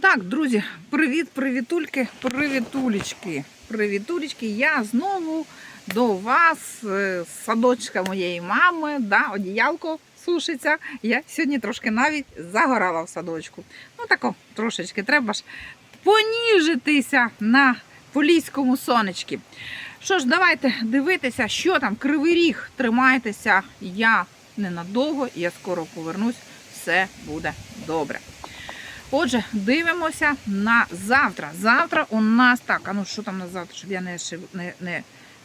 Так, друзі, привіт, привітульки, привітулечки. Привітулечки. Я знову до вас е, садочка моєї мами, да, одіялко сушиться. Я сьогодні трошки навіть загорала в садочку. Ну тако, трошечки треба ж поніжитися на поліському сонечці. Що ж, давайте дивитися, що там, кривий ріг. Тримайтеся, я ненадовго, я скоро повернусь, все буде добре. Отже, дивимося на завтра. Завтра у нас так, а ну що там на завтра, щоб я не, не, не,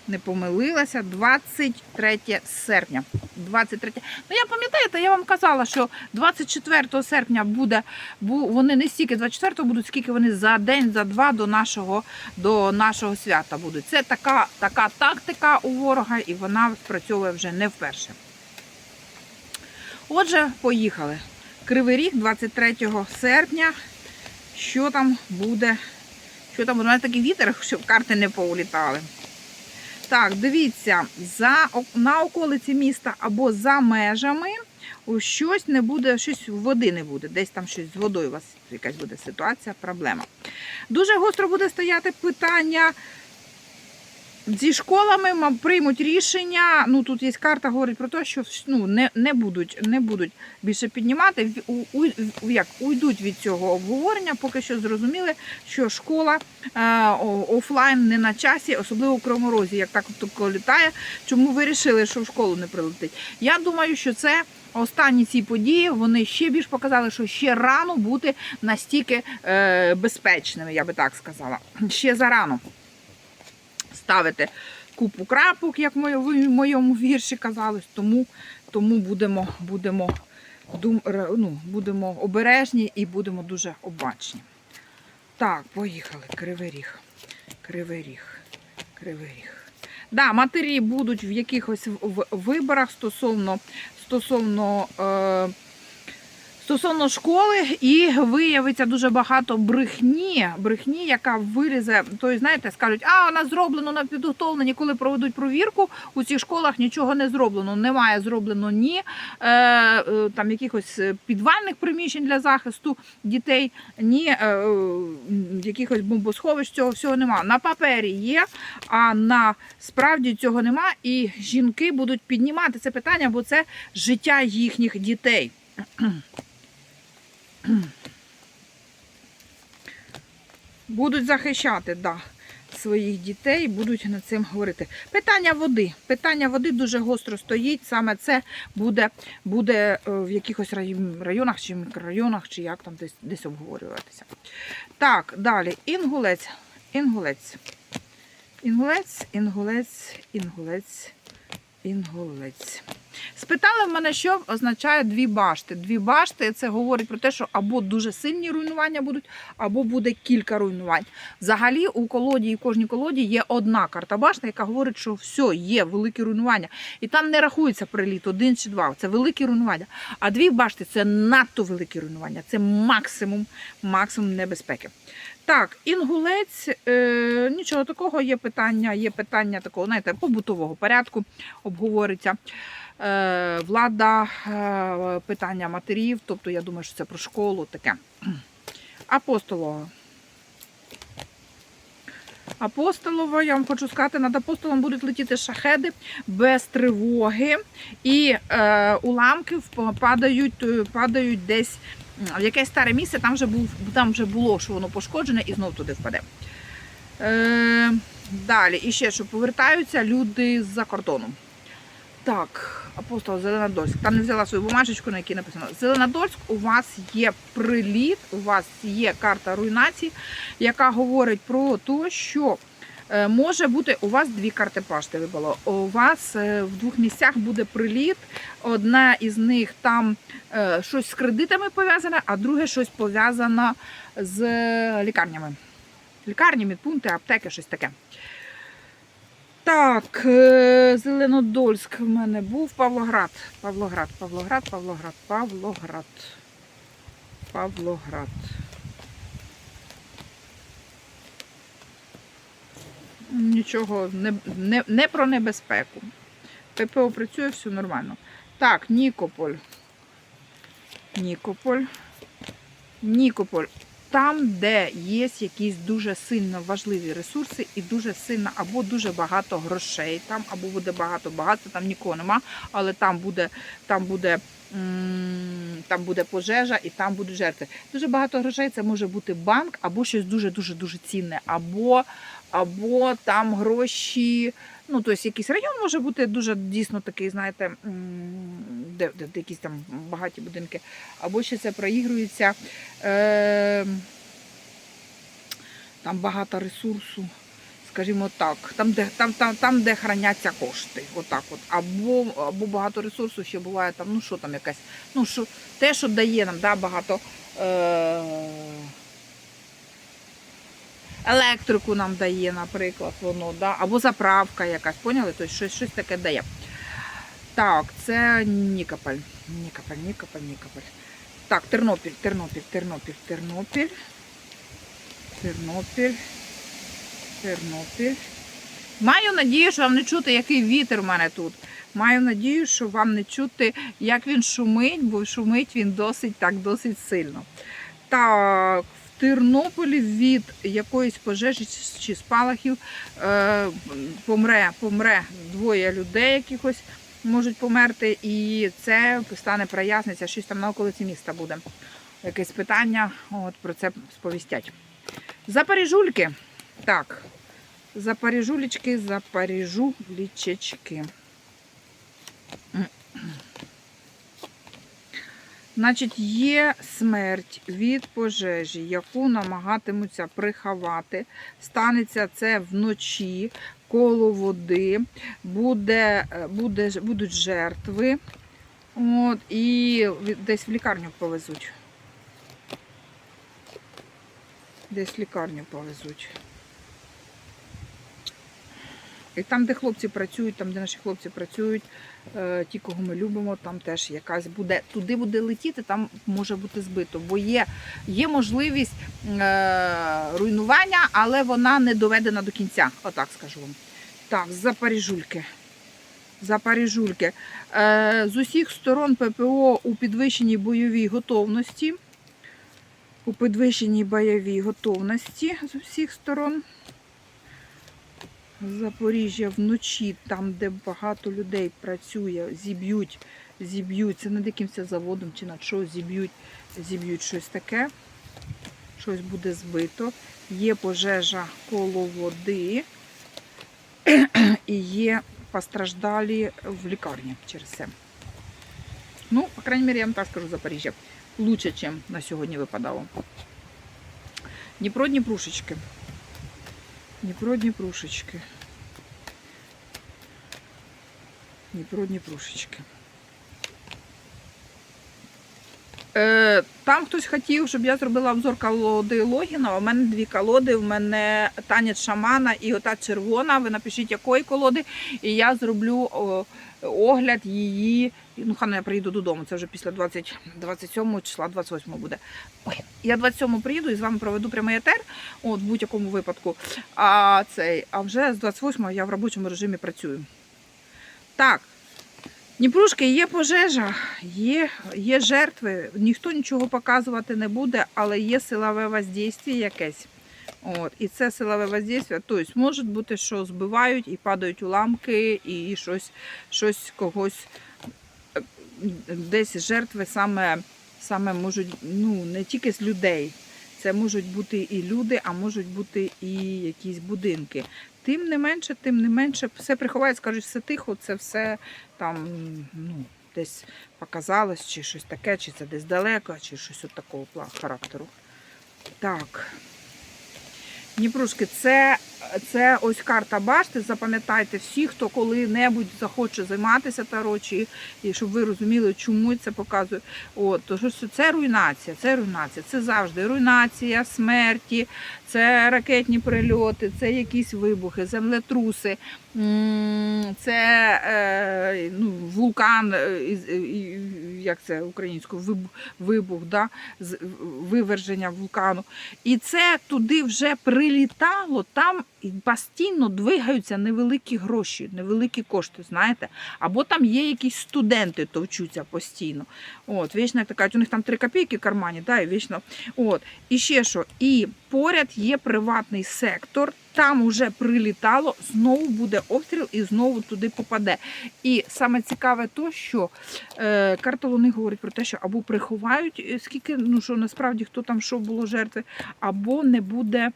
не помилилася. 23 серпня. 23. Ну, я пам'ятаєте, я вам казала, що 24 серпня буде, бу, вони не стільки 24 будуть, скільки вони за день, за два до нашого, до нашого свята будуть. Це така, така тактика у ворога, і вона спрацьовує вже не вперше. Отже, поїхали. Кривий ріг 23 серпня. Що там буде? Що там? У мене такий вітер, щоб карти не поулітали. Так, дивіться, за, на околиці міста або за межами щось не буде, щось води не буде. Десь там щось з водою у вас якась буде ситуація, проблема. Дуже гостро буде стояти питання. Зі школами ма- приймуть рішення. Ну тут є карта, говорить про те, що ну, не, не, будуть, не будуть більше піднімати. У- у- як уйдуть від цього обговорення, поки що зрозуміли, що школа е, офлайн не на часі, особливо в Кроморозі, як так от літає. Чому вирішили, що в школу не прилетить? Я думаю, що це. Останні ці події вони ще більш показали, що ще рано бути настільки е, безпечними, я би так сказала. Ще зарано ставити купу крапок, як в в моєму вірші казалось, тому, тому будемо, будемо, дум, ну, будемо обережні і будемо дуже обачні. Так, поїхали. Кривий ріг. Кривий ріг. Кривий ріг. Да, матері будуть в якихось виборах стосовно, стосовно е, Стосовно школи, і виявиться дуже багато брехні, брехні, яка вилізе. То знаєте, скажуть, а вона зроблено на підготовлені, коли проведуть провірку. У цих школах нічого не зроблено. Немає зроблено ні е, е, там якихось підвальних приміщень для захисту дітей, ні е, е, якихось бомбосховищ. Цього всього немає. На папері є, а на справді цього нема. І жінки будуть піднімати це питання, бо це життя їхніх дітей. Будуть захищати да, своїх дітей, будуть над цим говорити. Питання води. Питання води дуже гостро стоїть. Саме це буде, буде е, в якихось районах чи мікрорайонах, чи як там десь, десь обговорюватися. Так, далі. Інгулець. Інгулець. Інгулець, інгулець, інгулець, інгулець. Спитали в мене, що означає дві башти. Дві башти це говорить про те, що або дуже сильні руйнування будуть, або буде кілька руйнувань. Взагалі у колоді і кожній колоді є одна карта башти, яка говорить, що все, є великі руйнування. І там не рахується приліт один чи два. Це великі руйнування. А дві башти це надто великі руйнування. Це максимум, максимум небезпеки. Так, інгулець, е, нічого такого, є питання, є питання такого, знаєте, побутового порядку обговориться. Е, влада, е, питання матерів, тобто я думаю, що це про школу таке. Апостолова. Апостолова, я вам хочу сказати, над апостолом будуть летіти шахеди без тривоги, і е, уламки падають, е, падають десь в якесь старе місце, там вже, був, там вже було, що воно пошкоджене, і знов туди впаде. Е, далі, і ще що повертаються люди з-за кордону. Так, апостол Зеленодольськ. Там не взяла свою бумажечку, на якій написано. Зеленодольськ, у вас є приліт, у вас є карта руйнації, яка говорить про те, що е, може бути у вас дві карти пашти випало. У вас е, в двох місцях буде приліт. Одна із них там е, щось з кредитами пов'язане, а друге щось пов'язане з лікарнями. Лікарні, медпункти, аптеки, щось таке. Так, е, Зеленодольськ в мене був Павлоград. Павлоград, Павлоград, Павлоград, Павлоград. Павлоград. Нічого не, не, не про небезпеку. ППО працює, все нормально. Так, Нікополь. Нікополь. Нікополь. Там, де є якісь дуже сильно важливі ресурси і дуже сильно або дуже багато грошей, там або буде багато багатства, там нікого нема, але там буде, там буде. Там буде пожежа і там будуть жертви. Дуже багато грошей це може бути банк, або щось дуже дуже дуже цінне, або, або там гроші. Ну, тобто якийсь район може бути дуже дійсно такий, знаєте, де, де, де якісь там багаті будинки, або ще це проігрується. Е, там багато ресурсу, скажімо так, там, де, там, там, там, де храняться кошти. Отак от. Або, або багато ресурсу ще буває там, ну що там якась, ну що, те, що дає нам да, багато. Е, електрику нам дає, наприклад, воно, да? або заправка якась, поняли? Тобто щось, щось таке дає. Так, це Нікополь. Нікополь, Нікополь, Нікополь. Так, Тернопіль, Тернопіль, Тернопіль, Тернопіль. Тернопіль. Тернопіль. Маю надію, що вам не чути, який вітер в мене тут. Маю надію, що вам не чути, як він шумить, бо шумить він досить так, досить сильно. Так, Тернополі від якоїсь пожежі чи спалахів е, помре, помре двоє людей якихось можуть померти, і це стане проясниться, щось там на околиці міста буде. Якесь питання, от про це сповістять. Запоріжульки. Так. Запоріжулечки, запоріжулічечки. Значить, є смерть від пожежі, яку намагатимуться приховати. Станеться це вночі коло води, буде, е, буде, будуть жертви. От, і десь в лікарню повезуть. Десь в лікарню повезуть. І там, де хлопці працюють, там, де наші хлопці працюють, ті, кого ми любимо, там теж якась буде, туди буде летіти, там може бути збито. Бо є, є можливість е, руйнування, але вона не доведена до кінця. Отак скажу вам. Так, Запоріжульки. Запоріжульки. Е, з усіх сторон ППО у підвищеній бойовій готовності. У підвищеній бойовій готовності з усіх сторон. Запоріжжя вночі, там, де багато людей працює, зіб'ють, зіб'ють, це над якимось заводом чи над що зіб'ють, зіб'ють щось таке, щось буде збито. Є пожежа коло води і є постраждалі в лікарні через це. Ну, по крайній мірі, я вам так скажу Запоріжжя. Лучше, ніж на сьогодні випадало. Дніпро Дніпрушечки. Дніпро Дніпрушечки. Дніпро Дніпрушечки. Е, там хтось хотів, щоб я зробила обзор колоди Логіна. У мене дві колоди. У мене танець шамана і ота червона. Ви напишіть, якої колоди, і я зроблю огляд її. Ну, хай я приїду додому. Це вже після 20, 27 числа, 28 буде. Ой, я 27 приїду і з вами проведу прямий етер, от в будь-якому випадку. А цей, а вже з 28 я в робочому режимі працюю. Так. Дніпрушки, є пожежа, є, є жертви, ніхто нічого показувати не буде, але є силове воздействие якесь. От, і це силове воздействие, тобто може бути, що збивають і падають уламки, і щось, щось когось е, десь жертви саме, саме можуть, ну, не тільки з людей. Це можуть бути і люди, а можуть бути і якісь будинки. Тим не менше, тим не менше, все приховають, скажуть, все тихо, це все там ну, десь показалось, чи щось таке, чи це десь далеко, чи щось от такого характеру. Так. Дніпрушки, це, це ось карта башти. Запам'ятайте всі, хто коли-небудь захоче займатися таро, чи, і щоб ви розуміли, чому це показує. От, то що це руйнація, це руйнація, це завжди руйнація, смерті, це ракетні прильоти, це якісь вибухи, землетруси, це е, ну, вулкан, е, і- як це українською, вибух, да? виверження вулкану. І це туди вже прилітало, там постійно двигаються невеликі гроші, невеликі кошти, знаєте. Або там є якісь студенти товчуться постійно. От, вічно, як кажуть, у них там 3 копійки в кармані, да, і вічно. От. І ще що, і поряд є приватний сектор, там уже прилітало, знову буде обстріл і знову туди попаде. І саме цікаве то, що е, карта Луни говорить про те, що або приховають, е, скільки, ну що насправді хто там що було жертви, або не буде,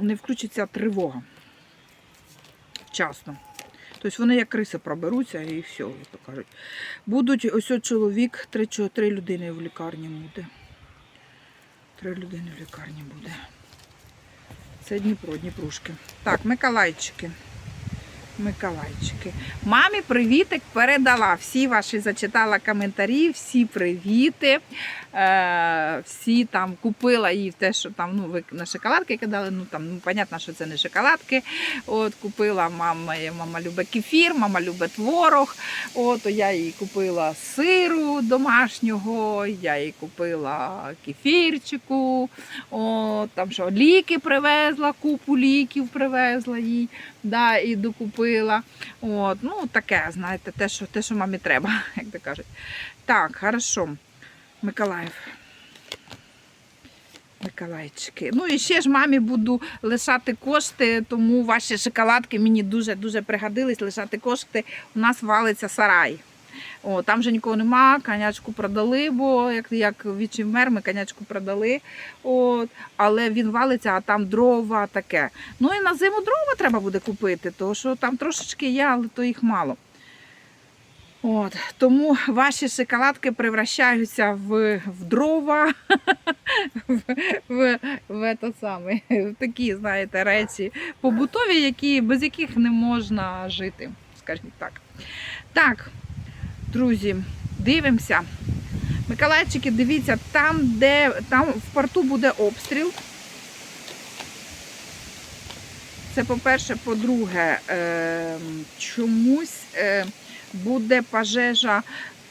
не включиться тривога вчасно. Тобто вони як криси проберуться і все, то кажуть. Будуть ось чоловік, три, три людини в лікарні буде. Три людини в лікарні буде. Це Дніпро, Дніпрушки. Так, Миколайчики. Миколайчики. Мамі привітик передала. Всі ваші зачитала коментарі, всі привіти. Е, всі там купила їй те, що там ну, ви на шоколадки кидали. Ну там ну, понятно, що це не шоколадки. От купила мама, мама любить кефір, мама любить творог. От я їй купила сиру домашнього, я їй купила кефірчику. От, там що ліки привезла, купу ліків привезла їй, да, і докупила. От, ну таке, знаєте, те, що, те, що мамі треба, як то кажуть. Так, хорошо. Миколаїв. Миколайчики. Ну і ще ж мамі буду лишати кошти, тому ваші шоколадки мені дуже-дуже пригодились лишати кошти. У нас валиться сарай. О, там вже нікого нема, конячку продали, бо як, як відчим мер, ми конячку продали. От, але він валиться, а там дрова таке. Ну і на зиму дрова треба буде купити, тому що там трошечки є, але то їх мало. От, тому ваші шоколадки превращаються в, в дрова, в, в, в, саме, в такі, знаєте, речі побутові, які, без яких не можна жити, скажімо так. Так, друзі, дивимося. Миколайчики, дивіться, там, де там в порту буде обстріл. Це по-перше, по-друге, е, чомусь е, буде пожежа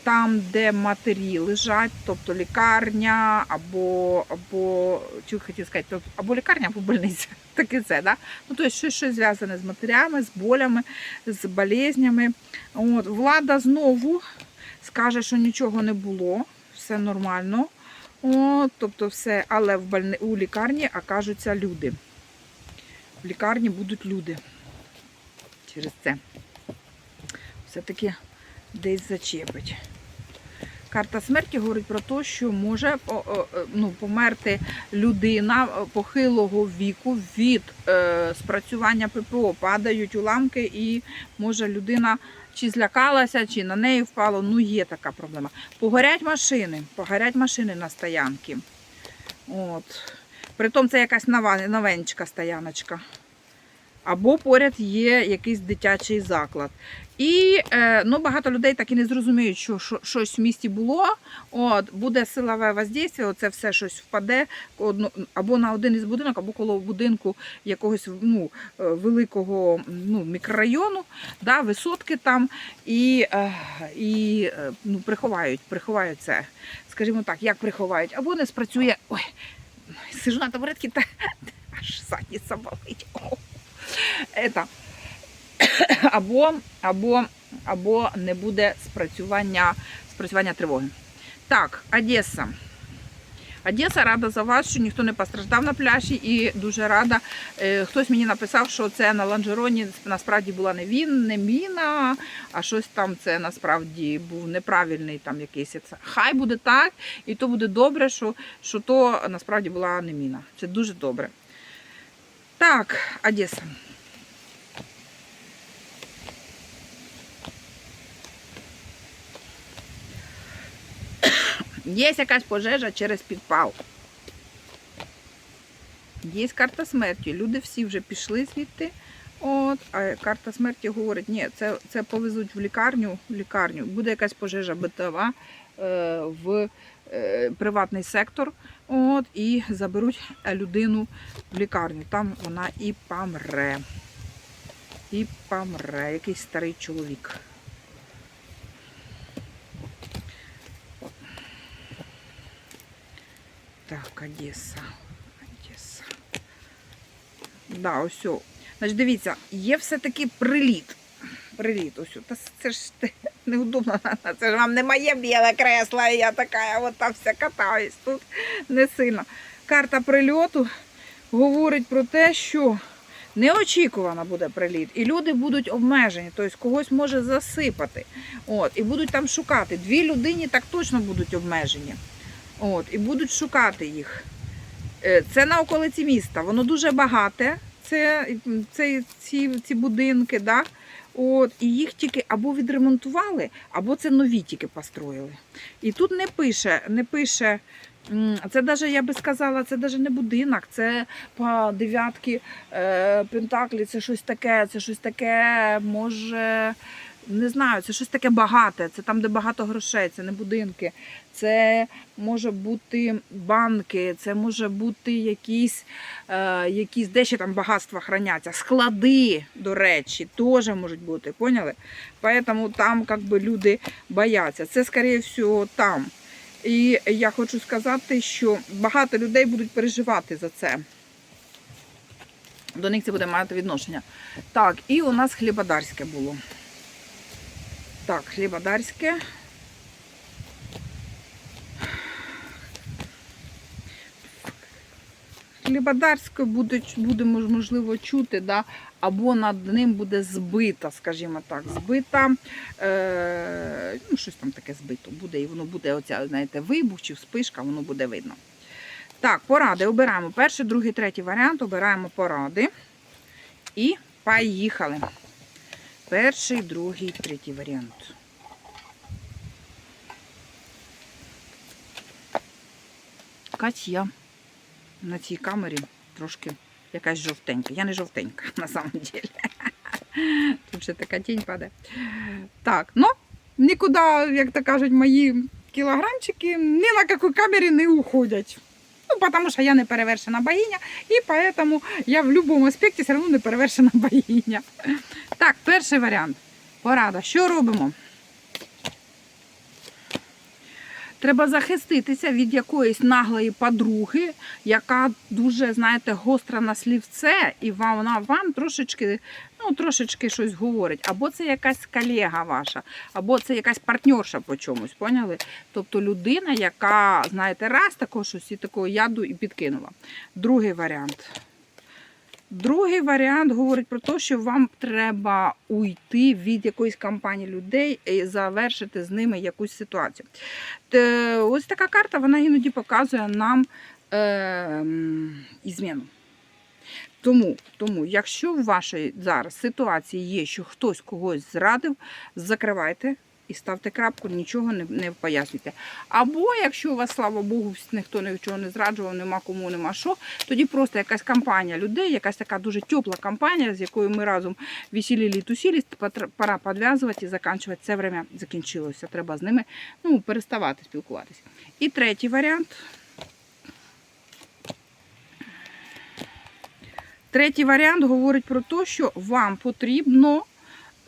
там, де матері лежать, тобто лікарня, або, або чи хотів сказати, тобто, або лікарня, або больниця. Таке це, да? Ну, тобто щось, щось зв'язане з матерями, з болями, з болезнями. От, влада знову скаже, що нічого не було, все нормально. От, тобто все, але в больни... у лікарні окажуться люди. В лікарні будуть люди. Через це. Все-таки десь зачепить. Карта смерті говорить про те, що може е, ну, померти людина е, похилого віку від е, спрацювання ППО. Падають уламки, і може людина чи злякалася, чи на неї впало. Ну, є така проблема. Погорять машини, погорять машини на стоянки. От. Притом це якась новенька стояночка. Або поряд є якийсь дитячий заклад. І е, ну, багато людей так і не зрозуміють, що, що щось в місті було. От, буде силове воздействие, оце все щось впаде або на один із будинок, або коло будинку якогось ну, е, великого ну, мікрорайону, да, висотки там, і, е, і ну, приховають, приховають це. Скажімо так, як приховають, або не спрацює. Ой, сижу на табуретці, та аж задниця болить. Або, або, або не буде спрацювання, спрацювання тривоги. Так, Одеса. Одеса рада за вас, що ніхто не постраждав на пляжі і дуже рада. Е, Хтось мені написав, що це на ланжероні насправді була не він, не міна, а щось там це насправді був неправильний там якийсь. Хай буде так, і то буде добре, що, що то насправді була не міна. Це дуже добре. Так, Одеса. Є якась пожежа через підпал. Є карта смерті. Люди всі вже пішли звідти. От, а карта смерті говорить, ні, це, це повезуть в лікарню, в лікарню. Буде якась пожежа битова е, в е, приватний сектор. От, і заберуть людину в лікарню. Там вона і помре. І помре. Якийсь старий чоловік. Так, Одеса. Одеса. Да, ось. Значить, дивіться, є все-таки приліт. Приліт. Ось, та це ж неудобно. Це ж вам не моє біле кресло, і я така, от там вся катаюсь. Тут не сильно. Карта прильоту говорить про те, що неочікувано буде приліт, і люди будуть обмежені, тобто когось може засипати. От, і будуть там шукати. Дві людині так точно будуть обмежені. От, і будуть шукати їх. Е, Це на околиці міста. Воно дуже багате. Це, це ці, ці будинки, да? От, і їх тільки або відремонтували, або це нові тільки построїли. І тут не пише, не пише. Це навіть, я би сказала, це навіть не будинок, це по дев'ятки е, Пентаклі, це щось таке, це щось таке, може, не знаю, це щось таке багате, це там, де багато грошей, це не будинки, це може бути банки, це може бути якісь, е, якісь де ще там багатства храняться, склади, до речі, теж можуть бути, поняли? Поэтому там как би, люди бояться. Це, скоріше всього, там. І я хочу сказати, що багато людей будуть переживати за це. До них це буде мати відношення. Так, і у нас хлібодарське було. Так, хлібодарське. Хлібодарське буде, буде можливо чути, да? або над ним буде збита, скажімо так, збита, е, ну, щось там таке збито буде, і воно буде, оця, знаєте, вибух чи вспишка, воно буде видно. Так, поради обираємо перший, другий, третій варіант, обираємо поради. І поїхали. Перший, другий, третій варіант. Якась я на цій камері трошки якась жовтенька. Я не жовтенька, на самом деле. Тут ще така тінь падає. Так, ну, нікуди, як то кажуть, мої кілограмчики ні на яку камері не уходять. Ну, тому що я не перевершена богиня, і поэтому я в будь-якому аспекті все одно не перевершена богиня. Так, перший варіант. Порада. Що робимо? Треба захиститися від якоїсь наглої подруги, яка дуже, знаєте, гостра на слівце, і вона вам трошечки, ну, трошечки щось говорить. Або це якась колега ваша, або це якась партнерша по чомусь, поняли? Тобто людина, яка, знаєте, раз такого щось і такого яду і підкинула. Другий варіант. Другий варіант говорить про те, що вам треба уйти від якоїсь компанії людей і завершити з ними якусь ситуацію. Ось така карта, вона іноді показує нам е, м, ізміну. Тому, тому, якщо в вашій зараз ситуації є, що хтось когось зрадив, закривайте і ставте крапку, нічого не, не пояснюйте. Або якщо у вас, слава Богу, ніхто нічого не зраджував, нема кому, нема що, тоді просто якась компанія людей, якась така дуже тепла компанія, з якою ми разом веселілі і тусілі, пора підв'язувати і закінчувати. Це время закінчилося. Треба з ними ну, переставати спілкуватися. І третій варіант. Третій варіант говорить про те, що вам потрібно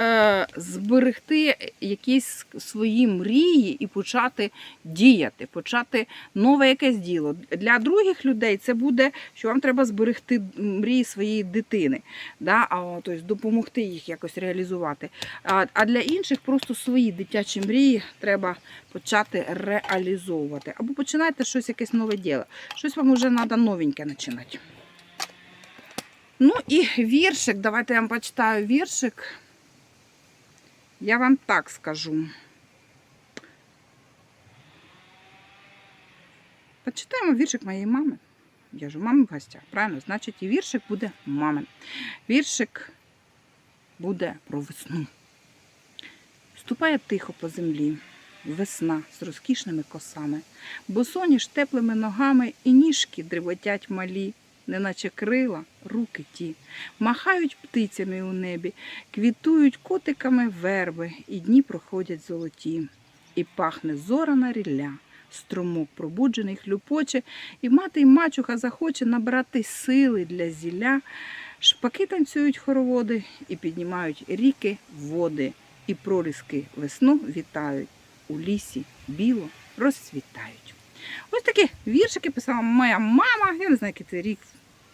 е, зберегти якісь свої мрії і почати діяти, почати нове якесь діло. Для других людей це буде, що вам треба зберегти мрії своєї дитини, да? а, тобто допомогти їх якось реалізувати. А, а для інших просто свої дитячі мрії треба почати реалізовувати. Або починайте щось якесь нове діло. Щось вам вже треба новеньке починати. Ну і віршик, давайте я вам почитаю віршик. Я вам так скажу. Почитаємо віршик моєї мами. Я ж у мами в гостях, правильно? Значить, і віршик буде мами. Віршик буде про весну. Ступає тихо по землі, весна з розкішними косами, босоніж теплими ногами і ніжки дріботять малі, неначе крила, руки ті, махають птицями у небі, квітують котиками верби, і дні проходять золоті, і пахне зорана рілля. Струмок пробуджений хлюпоче, і мати й мачуха захоче набрати сили для зілля. Шпаки танцюють хороводи і піднімають ріки води, і проліски весну вітають. У лісі біло розцвітають. Ось такі віршики писала моя мама. Я не знаю, який це рік.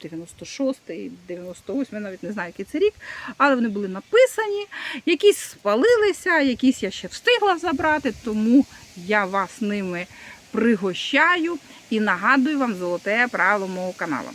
96-й, 98-й, навіть не знаю, який це рік, але вони були написані. Якісь спалилися, якісь я ще встигла забрати, тому я вас ними пригощаю і нагадую вам золоте правило мого каналу.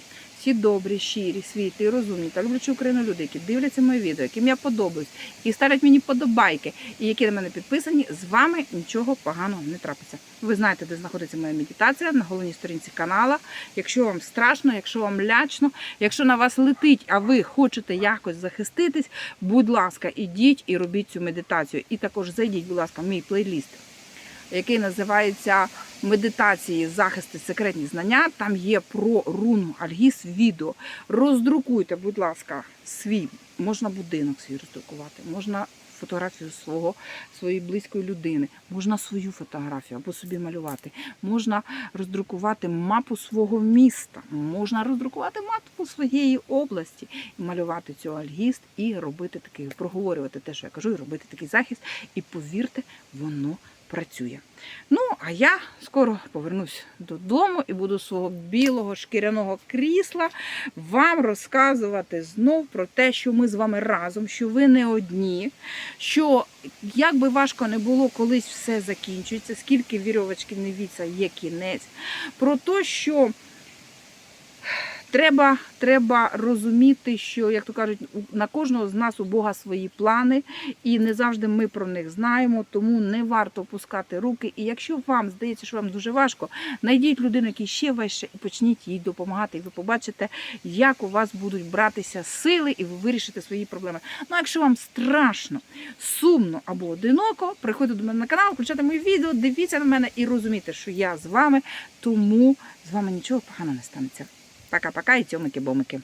Всі добрі, щирі, світлі, розумні та люблячі Україну люди, які дивляться мої відео, яким я подобаюсь, які ставлять мені подобайки і які на мене підписані, з вами нічого поганого не трапиться. Ви знаєте, де знаходиться моя медитація на головній сторінці канала. Якщо вам страшно, якщо вам лячно, якщо на вас летить, а ви хочете якось захиститись, будь ласка, ідіть і робіть цю медитацію. І також зайдіть, будь ласка, в мій плейліст який називається Медитації, захисти, секретні знання. Там є про руну Альгіс відео. Роздрукуйте, будь ласка, свій, можна будинок свій роздрукувати, можна фотографію свого, своєї близької людини, можна свою фотографію або собі малювати, можна роздрукувати мапу свого міста, можна роздрукувати мапу своєї області, і малювати цю альгіст і робити такий, проговорювати те, що я кажу, і робити такий захист. І повірте, воно працює. Ну, а я скоро повернусь додому і буду свого білого шкіряного крісла вам розказувати знов про те, що ми з вами разом, що ви не одні, що як би важко не було, колись все закінчується, скільки вірьовочків не віться, є кінець. Про те, що Треба, треба розуміти, що, як то кажуть, на кожного з нас у Бога свої плани, і не завжди ми про них знаємо, тому не варто опускати руки. І якщо вам здається, що вам дуже важко, знайдіть людину, якій ще важче, і почніть їй допомагати. І ви побачите, як у вас будуть братися сили, і ви вирішите свої проблеми. Ну, а якщо вам страшно, сумно або одиноко, приходьте до мене на канал, включайте мої відео, дивіться на мене і розумійте, що я з вами, тому з вами нічого поганого не станеться. Пока-пока і цьомики-бомики.